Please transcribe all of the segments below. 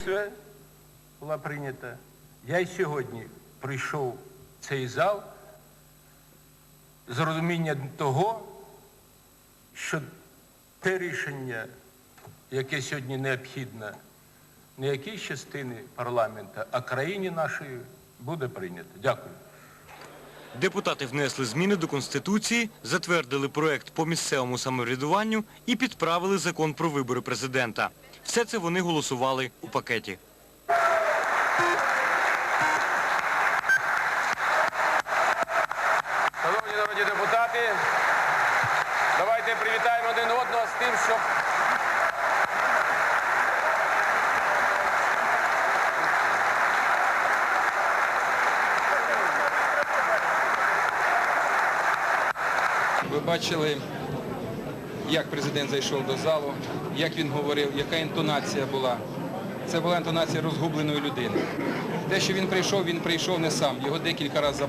Все була прийнята. Я й сьогодні прийшов в цей зал з розумінням того, що те рішення, яке сьогодні необхідне, не якійсь частини парламенту, а країні нашої буде прийнято. Дякую. Депутати внесли зміни до Конституції, затвердили проект по місцевому самоврядуванню і підправили закон про вибори президента. Все це вони голосували у пакеті. Шановні народні депутати, давайте привітаємо один одного з тим, щоб Ви бачили, як президент зайшов до залу, як він говорив, яка інтонація була. Це була інтонація розгубленої людини. Те, що він прийшов, він прийшов не сам. Його декілька разів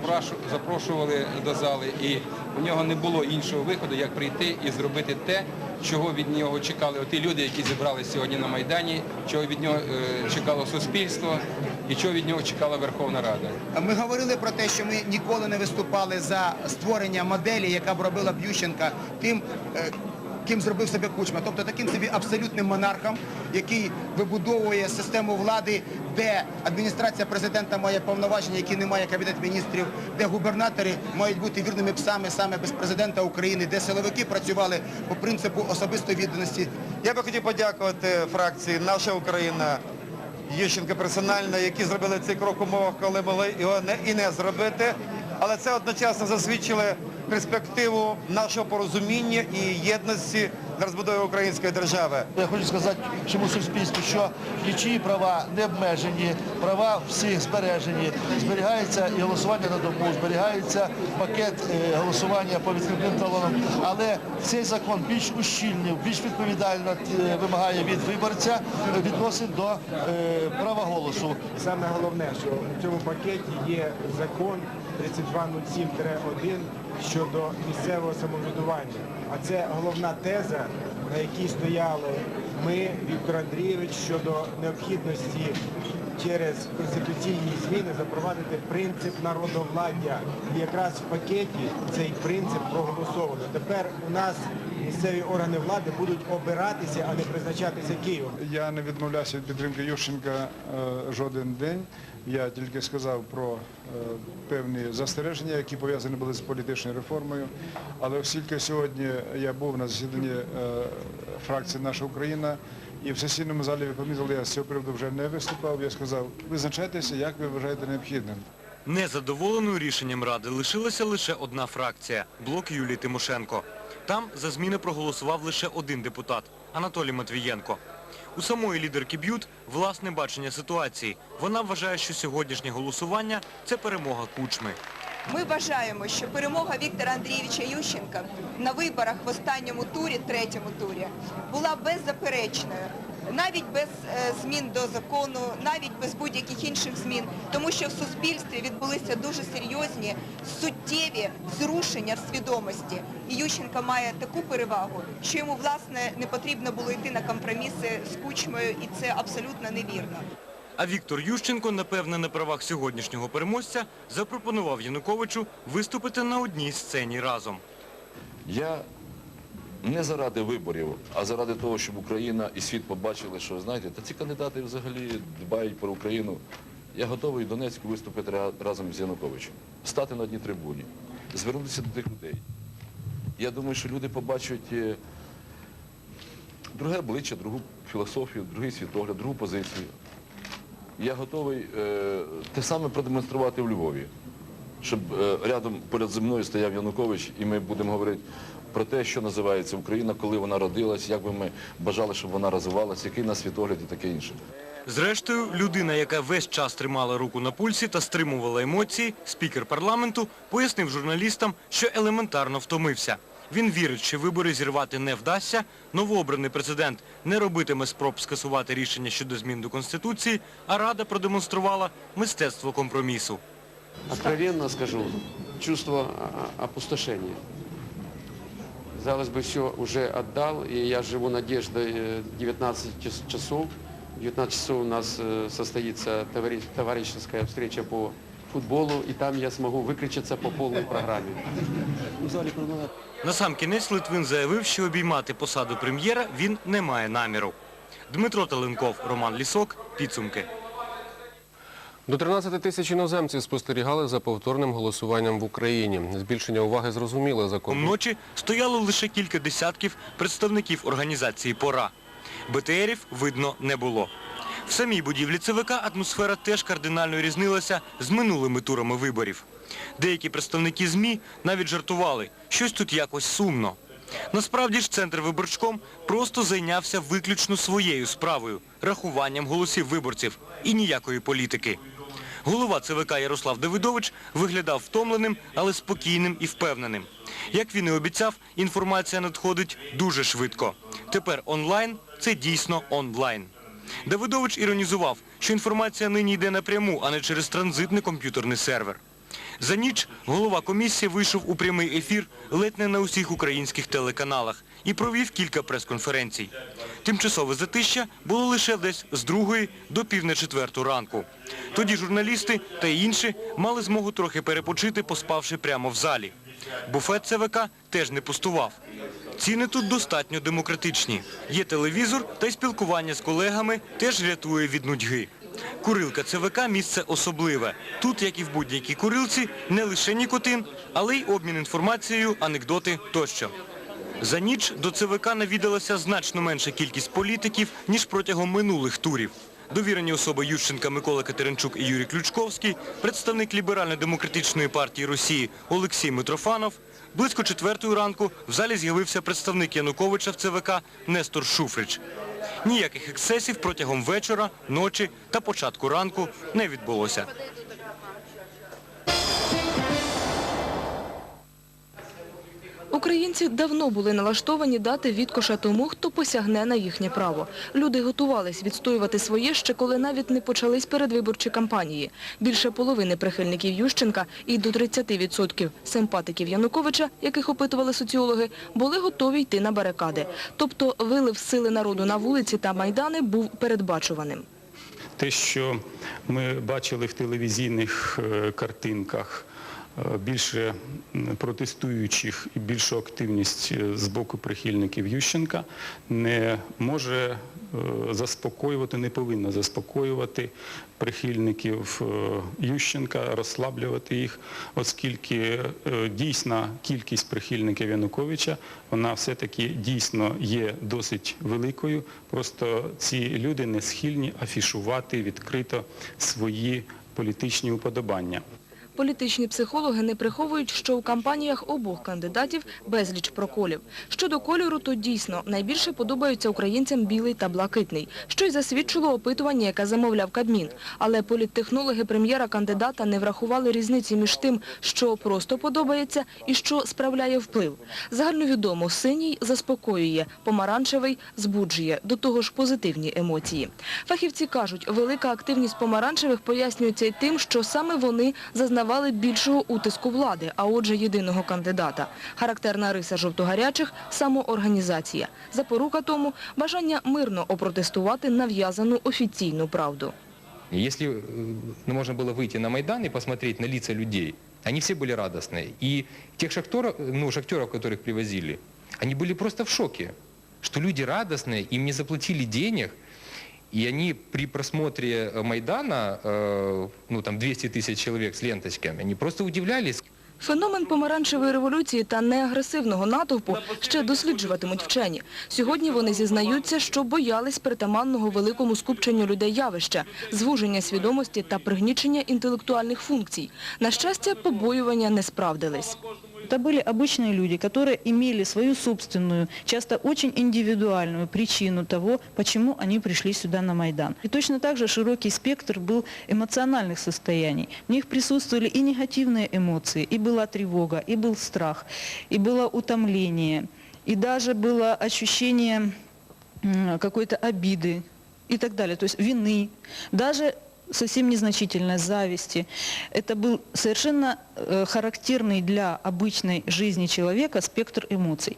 запрошували до зали, і у нього не було іншого виходу, як прийти і зробити те, чого від нього чекали оті люди, які зібралися сьогодні на Майдані, чого від нього е, чекало суспільство і чого від нього чекала Верховна Рада. Ми говорили про те, що ми ніколи не виступали за створення моделі, яка б робила б Ющенка тим, е, ким зробив себе Кучма. Тобто таким собі абсолютним монархом, який вибудовує систему влади, де адміністрація президента має повноваження, які не має кабінет міністрів, де губернатори мають бути вірними псами саме без президента України, де силовики працювали по принципу особистої відданості. Я би хотів подякувати фракції Наша Україна, Ющенка персонально, які зробили цей крок умовах, коли могли його не, і не зробити. Але це одночасно засвідчили перспективу нашого порозуміння і єдності на розбудові української держави. Я хочу сказати всьому суспільству, що нічиї права не обмежені, права всіх збережені. Зберігається і голосування на дому, зберігається пакет е, голосування по відкритим талонам. Але цей закон більш ущільний, більш відповідально е, вимагає від виборця відносин до е, права голосу. Саме головне, що в цьому пакеті є закон 3207-1 щодо місцевого самоврядування. А це головна теза, на якій стояли ми, Віктор Андрійович, щодо необхідності через конституційні зміни запровадити принцип народовладдя. І якраз в пакеті цей принцип проголосовано. Тепер у нас місцеві органи влади будуть обиратися, а не призначатися Києвом. Я не відмовлявся від підтримки Ющенка е, жоден день. Я тільки сказав про е, певні застереження, які пов'язані були з політичною реформою. Але оскільки сьогодні я був на засіданні е, фракції Наша Україна і в сесійному залі ви помітили, я з цього приводу вже не виступав. Я сказав, визначайтеся, як ви вважаєте необхідним. Незадоволеною рішенням Ради лишилася лише одна фракція – блок Юлії Тимошенко. Там за зміни проголосував лише один депутат – Анатолій Матвієнко. У самої лідерки Б'ют власне бачення ситуації. Вона вважає, що сьогоднішнє голосування – це перемога Кучми. Ми вважаємо, що перемога Віктора Андрійовича Ющенка на виборах в останньому турі, третьому турі, була беззаперечною. Навіть без е, змін до закону, навіть без будь-яких інших змін, тому що в суспільстві відбулися дуже серйозні, суттєві зрушення в свідомості. І Ющенка має таку перевагу, що йому власне не потрібно було йти на компроміси з кучмою, і це абсолютно невірно. А Віктор Ющенко, напевне, на правах сьогоднішнього переможця, запропонував Януковичу виступити на одній сцені разом. Я не заради виборів, а заради того, щоб Україна і світ побачили, що знаєте, та ці кандидати взагалі дбають про Україну. Я готовий в Донецьку виступити разом з Януковичем, стати на одній трибуні, звернутися до тих людей. Я думаю, що люди побачать е, друге обличчя, другу філософію, другий світогляд, другу позицію. Я готовий е, те саме продемонструвати в Львові щоб е, рядом поряд зі мною стояв Янукович, і ми будемо говорити про те, що називається Україна, коли вона родилась, як би ми бажали, щоб вона розвивалася, який на світогляд і таке інше. Зрештою, людина, яка весь час тримала руку на пульсі та стримувала емоції, спікер парламенту, пояснив журналістам, що елементарно втомився. Він вірить, що вибори зірвати не вдасться, новообраний президент не робитиме спроб скасувати рішення щодо змін до Конституції, а Рада продемонструвала мистецтво компромісу. Откровенно скажу, чувство а, опустошения. Казалось бы, все уже отдал, и я живу надеждой э, 19 час- часов В 19 часов у нас э, состоится товари- товарищеская встреча по футболу, и там я смогу выкричаться по полной программе. Насамкінець Литвин заявив, що обіймати посаду прем'єра він не має наміру. Дмитро Теленков, Роман Лісок. Підсумки. До 13 тисяч іноземців спостерігали за повторним голосуванням в Україні. Збільшення уваги зрозуміле закон. Вночі стояло лише кілька десятків представників організації «Пора». БТРів видно не було. В самій будівлі ЦВК атмосфера теж кардинально різнилася з минулими турами виборів. Деякі представники ЗМІ навіть жартували, щось тут якось сумно. Насправді ж Центр виборчком просто зайнявся виключно своєю справою – рахуванням голосів виборців і ніякої політики. Голова ЦВК Ярослав Давидович виглядав втомленим, але спокійним і впевненим. Як він і обіцяв, інформація надходить дуже швидко. Тепер онлайн – це дійсно онлайн. Давидович іронізував, що інформація нині йде напряму, а не через транзитний комп'ютерний сервер. За ніч голова комісії вийшов у прямий ефір ледь не на усіх українських телеканалах і провів кілька прес-конференцій. Тимчасове затища було лише десь з другої до пів на четверту ранку. Тоді журналісти та інші мали змогу трохи перепочити, поспавши прямо в залі. Буфет ЦВК теж не пустував. Ціни тут достатньо демократичні. Є телевізор та й спілкування з колегами теж рятує від нудьги. Курилка ЦВК – місце особливе. Тут, як і в будь-якій курилці, не лише нікотин, але й обмін інформацією, анекдоти тощо. За ніч до ЦВК навідалася значно менша кількість політиків, ніж протягом минулих турів. Довірені особи Ющенка Микола Катеринчук і Юрій Ключковський, представник Ліберально-демократичної партії Росії Олексій Митрофанов. Близько четвертої ранку в залі з'явився представник Януковича в ЦВК Нестор Шуфрич. Ніяких ексцесів протягом вечора, ночі та початку ранку не відбулося. Українці давно були налаштовані дати відкоша тому, хто посягне на їхнє право. Люди готувались відстоювати своє ще коли навіть не почались передвиборчі кампанії. Більше половини прихильників Ющенка і до 30% симпатиків Януковича, яких опитували соціологи, були готові йти на барикади. Тобто вилив сили народу на вулиці та майдани був передбачуваним. Те, що ми бачили в телевізійних е, картинках, більше протестуючих і більшу активність е, з боку прихильників Ющенка, не може е, заспокоювати, не повинно заспокоювати прихильників е, Ющенка, розслаблювати їх, оскільки е, дійсна кількість прихильників Януковича, вона все-таки дійсно є досить великою. Просто ці люди не схильні афішувати відкрито свої політичні уподобання. Політичні психологи не приховують, що у кампаніях обох кандидатів безліч проколів. Щодо кольору, то дійсно найбільше подобаються українцям білий та блакитний, що й засвідчило опитування, яке замовляв Кабмін. Але політтехнологи прем'єра-кандидата не врахували різниці між тим, що просто подобається і що справляє вплив. Загальновідомо, синій заспокоює, помаранчевий збуджує, до того ж позитивні емоції. Фахівці кажуть, велика активність помаранчевих пояснюється й тим, що саме вони зазнавали більшого утиску влади, а отже єдиного кандидата. Характерна риса жовтогарячих – самоорганізація. Запорука тому – бажання мирно опротестувати нав'язану офіційну правду. Если э, ну, можно было выйти на Майдан и посмотреть на лица людей, они все были радостные. И тех шахтеров, ну, шахтеров, которых привозили, они были просто в шоке, что люди радостные, им не заплатили денег, и они при просмотре э, Майдана, э, ну там 200 тысяч человек с ленточками, они просто удивлялись, Феномен помаранчевої революції та неагресивного натовпу ще досліджуватимуть вчені. Сьогодні вони зізнаються, що боялись притаманного великому скупченню людей явища, звуження свідомості та пригнічення інтелектуальних функцій. На щастя, побоювання не справдились. Это были обычные люди, которые имели свою собственную, часто очень индивидуальную причину того, почему они пришли сюда на Майдан. И точно так же широкий спектр был эмоциональных состояний. В них присутствовали и негативные эмоции, и была тревога, и был страх, и было утомление, и даже было ощущение какой-то обиды и так далее, то есть вины, даже совсем незначительной зависти. Это был совершенно э, характерный для обычной жизни человека спектр эмоций.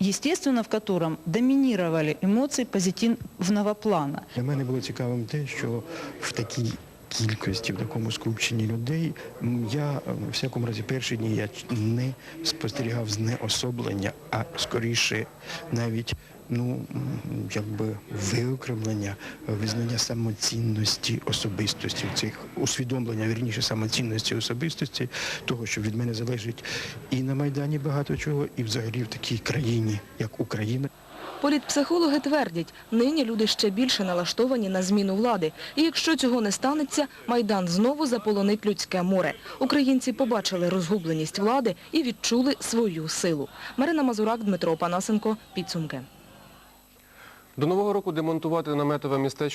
естественно, в котором доминировали эмоции позитивного плана. Для мене було цікавим те, що в такій кількості, в такому скупченні людей, м, я е, в всякому разі перші дні я ч- не спостерігав знеособлення, а скоріше навіть ну, якби виокремлення, визнання самоцінності особистості, цих усвідомлення, вірніше, самоцінності особистості, того, що від мене залежить і на Майдані багато чого, і взагалі в такій країні, як Україна. Політпсихологи твердять, нині люди ще більше налаштовані на зміну влади. І якщо цього не станеться, Майдан знову заполонить людське море. Українці побачили розгубленість влади і відчули свою силу. Марина Мазурак, Дмитро Панасенко. Підсумки. До Нового року демонтувати наметове містечко